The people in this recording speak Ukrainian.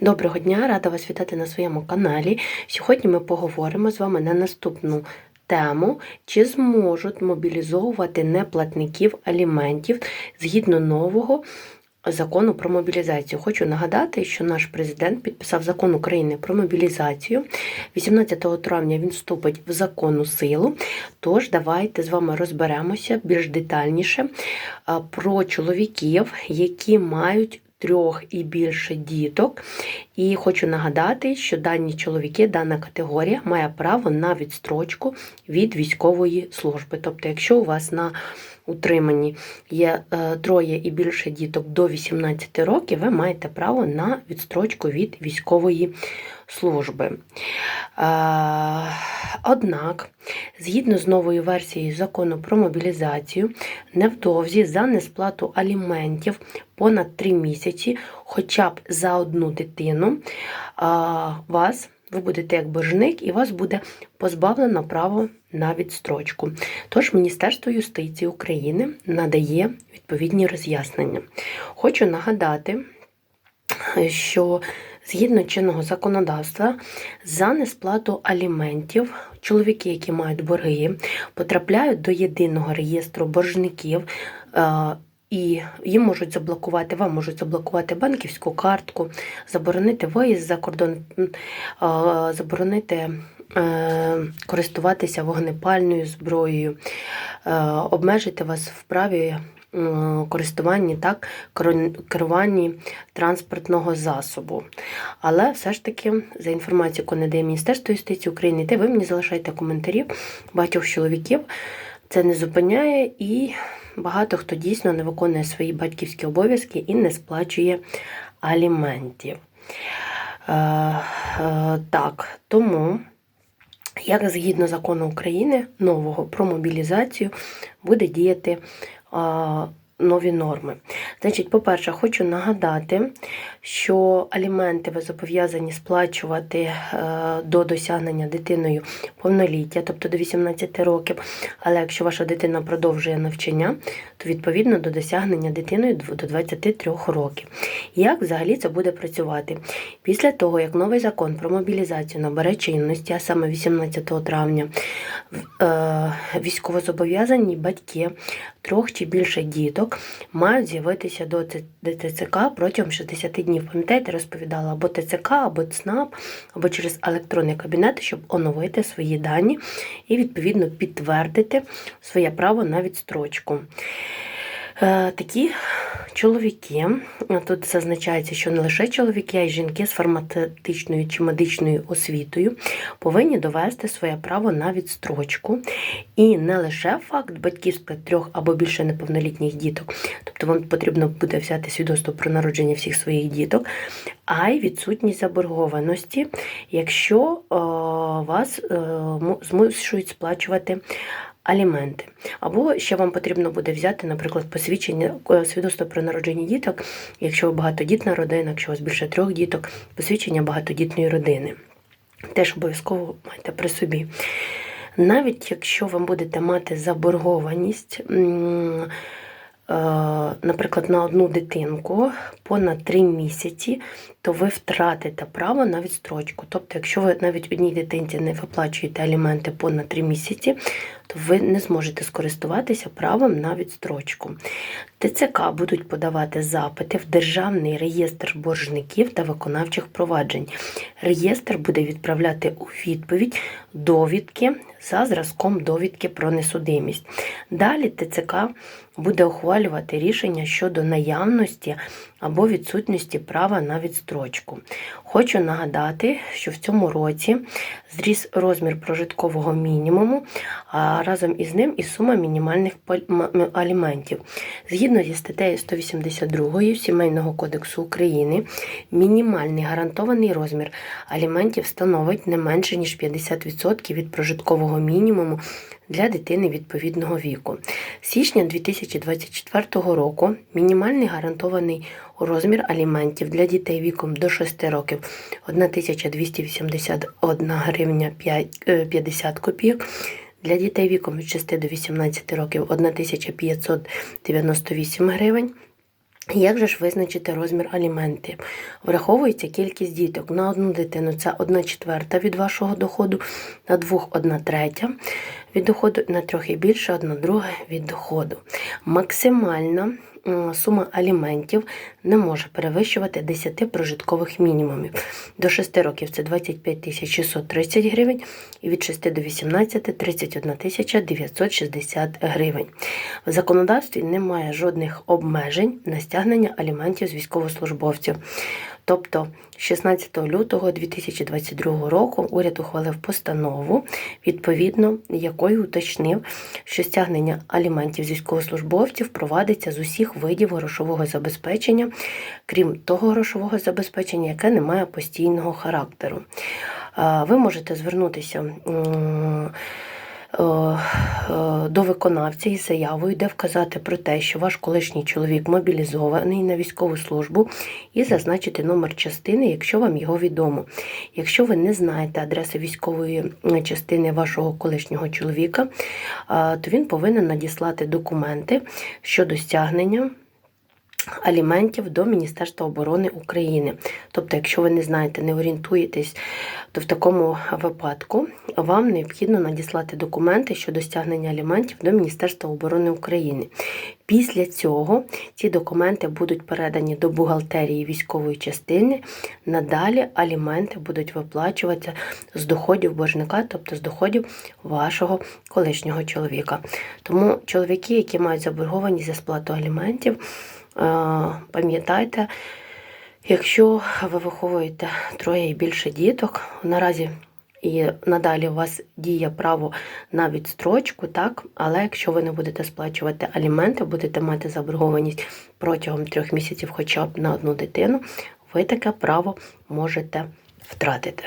Доброго дня, рада вас вітати на своєму каналі. Сьогодні ми поговоримо з вами на наступну тему, чи зможуть мобілізовувати неплатників аліментів згідно нового закону про мобілізацію. Хочу нагадати, що наш президент підписав закон України про мобілізацію. 18 травня він вступить в законну силу. Тож давайте з вами розберемося більш детальніше про чоловіків, які мають трьох і більше діток. І хочу нагадати, що дані чоловіки, дана категорія має право на відстрочку від військової служби. Тобто, якщо у вас на утриманні є е, троє і більше діток до 18 років, ви маєте право на відстрочку від військової служби. Е, Однак, згідно з новою версією закону про мобілізацію, невдовзі за несплату аліментів понад 3 місяці, хоча б за одну дитину, е, вас ви будете як боржник і вас буде позбавлено права на відстрочку. Тож Міністерство юстиції України надає відповідні роз'яснення. Хочу нагадати, що згідно чинного законодавства за несплату аліментів чоловіки, які мають борги, потрапляють до єдиного реєстру боржників. І їм можуть заблокувати, вам можуть заблокувати банківську картку, заборонити виїзд за кордон, заборонити е, користуватися вогнепальною зброєю, е, обмежити вас в праві користуванні так, керу- керуванні транспортного засобу. Але все ж таки, за інформацією, яку надає Міністерство юстиції України, те ви мені залишайте коментарів багатьох чоловіків. Це не зупиняє і багато хто дійсно не виконує свої батьківські обов'язки і не сплачує аліментів. Е, е, так, тому, як згідно закону України нового про мобілізацію, буде діяти е, нові норми. Значить, по-перше, хочу нагадати, що аліменти ви зобов'язані сплачувати е, до досягнення дитиною повноліття, тобто до 18 років. Але якщо ваша дитина продовжує навчання, то відповідно до досягнення дитиною до 23 років. Як взагалі це буде працювати? Після того, як новий закон про мобілізацію набере чинності, а саме 18 травня, е, військовозобов'язані батьки трьох чи більше діток мають з'явитися до ТЦК протягом 60 днів. Пам'ятаєте, розповідала або ТЦК, або ЦНАП, або через електронний кабінет, щоб оновити свої дані і відповідно підтвердити своє право на відстрочку. Е, Такі чоловіки, тут зазначається, що не лише чоловіки, а й жінки з фармацевтичною чи медичною освітою повинні довести своє право на відстрочку. І не лише факт батьківства трьох або більше неповнолітніх діток, тобто вам потрібно буде взяти свідоцтво про народження всіх своїх діток, а й відсутність заборгованості, якщо е, вас е, змушують сплачувати аліменти. Або ще вам потрібно буде взяти, наприклад, посвідчення е, свідоцтво про народження діток, якщо ви багатодітна родина, якщо у вас більше трьох діток, посвідчення багатодітної родини. Теж обов'язково майте при собі. Навіть якщо ви будете мати заборгованість, е, наприклад, на одну дитинку понад 3 місяці, то ви втратите право на відстрочку. Тобто, якщо ви навіть одній дитинці не виплачуєте аліменти понад 3 місяці, то ви не зможете скористуватися правом на відстрочку. ТЦК будуть подавати запити в Державний реєстр боржників та виконавчих проваджень. Реєстр буде відправляти у відповідь довідки за зразком довідки про несудимість. Далі ТЦК буде ухвалювати рішення щодо наявності або відсутності права на відстрочку. Хочу нагадати, що в цьому році зріс розмір прожиткового мінімуму, а разом із ним і сума мінімальних аліментів. Згідно зі статтею 182 Сімейного кодексу України, мінімальний гарантований розмір аліментів становить не менше ніж 50% від прожиткового мінімуму для дитини відповідного віку. З січня 2024 року мінімальний гарантований розмір аліментів для дітей віком до 6 років 1281 гривня 5 е, 50 копійок. Для дітей віком від 6 до 18 років 1598 гривень Як же ж визначити розмір аліментів? Враховується кількість діток. На одну дитину це 1 четверта від вашого доходу, на двох 1 третя від доходу, на трьох і більше 1 друга від доходу. Максимальна сума аліментів не може перевищувати 10 прожиткових мінімумів. До 6 років це 25 тисяч 630 гривень, і від 6 до 18 – 31 тисяча 960 гривень. В законодавстві немає жодних обмежень на стягнення аліментів з військовослужбовців. Тобто 16 лютого 2022 року уряд ухвалив постанову, відповідно якою уточнив, що стягнення аліментів з військовослужбовців провадиться з усіх видів грошового забезпечення, крім того грошового забезпечення, яке не має постійного характеру. Ви можете звернутися. Е, е, до виконавця із заявою, де вказати про те, що ваш колишній чоловік мобілізований на військову службу, і зазначити номер частини, якщо вам його відомо. Якщо ви не знаєте адреси військової е, частини вашого колишнього чоловіка, то він повинен надіслати документи щодо стягнення. Аліментів до Міністерства оборони України. Тобто, якщо ви не знаєте, не орієнтуєтесь, то в такому випадку вам необхідно надіслати документи щодо стягнення аліментів до Міністерства оборони України. Pісля цього ці документи будуть передані до бухгалтерії військової частини. Надалі аліменти будуть виплачуватися з доходів боржника, тобто з доходів вашого колишнього чоловіка. Тому чоловіки, які мають заборгованість за сплату аліментів, Пам'ятайте, якщо ви виховуєте троє і більше діток, наразі і надалі у вас діє право на відстрочку, так? але якщо ви не будете сплачувати аліменти, будете мати заборгованість протягом трьох місяців хоча б на одну дитину, ви таке право можете втратити.